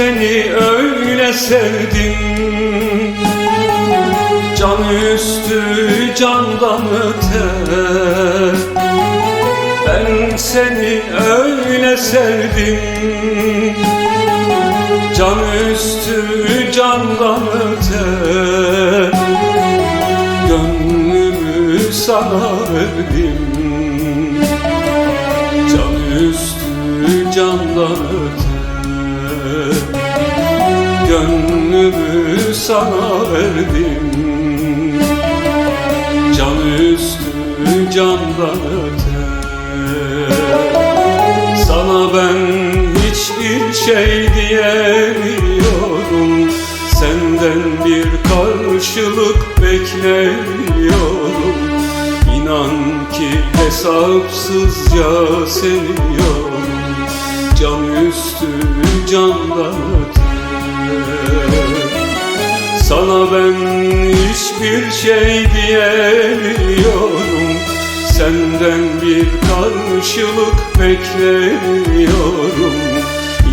Seni öyle sevdim. Can üstü candan öte. Ben seni öyle sevdim. Can üstü candan öte. Gönlümü sana verdim. Can üstü sana verdim. Can üstü candan öte. Sana ben hiçbir şey diyemiyorum Senden bir karşılık bekliyorum İnan ki hesapsızca seviyorum Can üstü candan öte Sana ben hiçbir şey diyemiyorum. Senden bir karşılık beklemiyorum.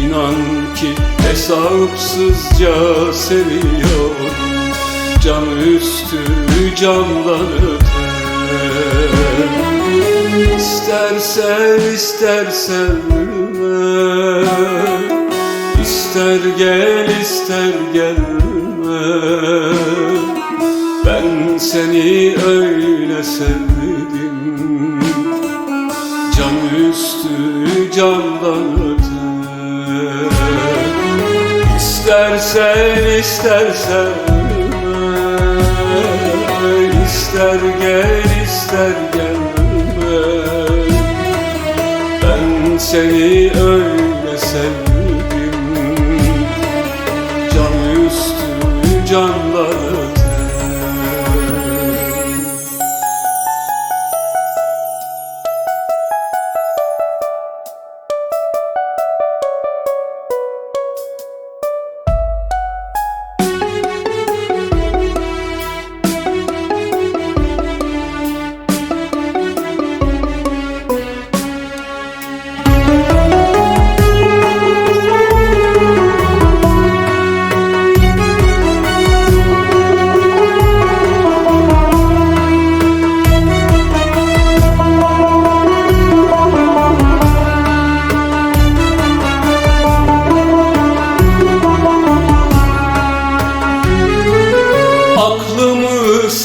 İnan ki hesapsızca seviyorum. Can üstü candan öte. İstersen istersen gülme İster gel ister gelme. Ben seni öyle sevdim. Can üstü candan öte. İstersen istersen İster gel ister gelme. Ben seni öyle üstü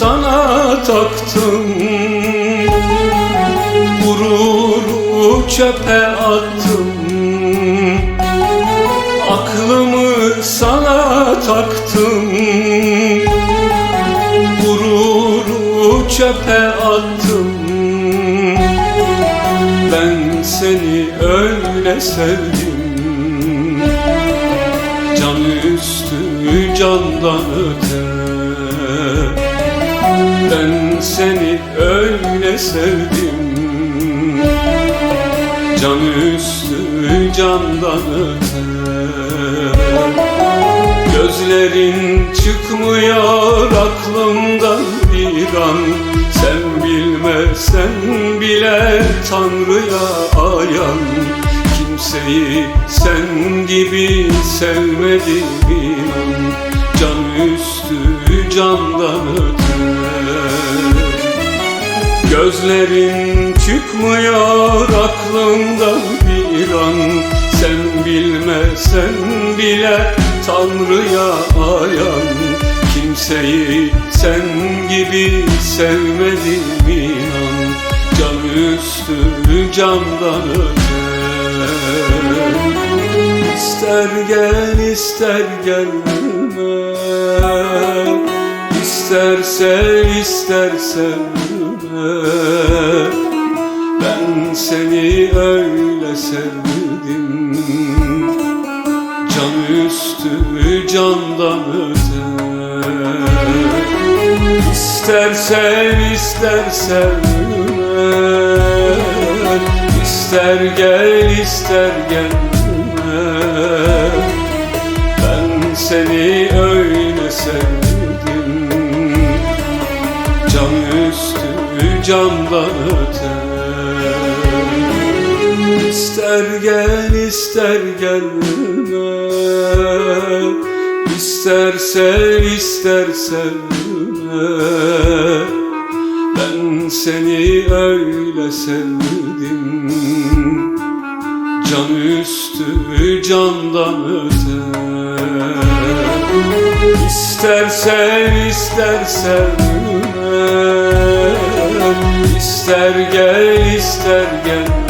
sana taktım. Gururu çöpe attım. Aklımı sana taktım. Gururu çöpe attım. Ben seni öyle sevdim. Can üstü candan öte Ben seni öyle sevdim. Can üstü candan öte. Gözlerin çıkmıyor aklımdan bir an. Sen bilmesen bile Tanrı'ya ayan. Kimseyi sen gibi sevmedim inan Can üstü candan öte Gözlerin çıkmıyor aklımdan bir an. Sen bilmesen bile Tanrı'ya ayan. Kimseyi sen gibi sevmedim inan. Can üstü candan öte İster gel ister gelme İsterse isterse Ben seni öyle sevdim. Can üstü candan öte. İstersen istersen İster gel ister gelme Ben seni öyle sevdim üstü candan öte. İster gel ister gelme. İster sev ister sevme Ben seni öyle sevdim. Can üstü candan öte. İster sev ister sevme İster gel ister gel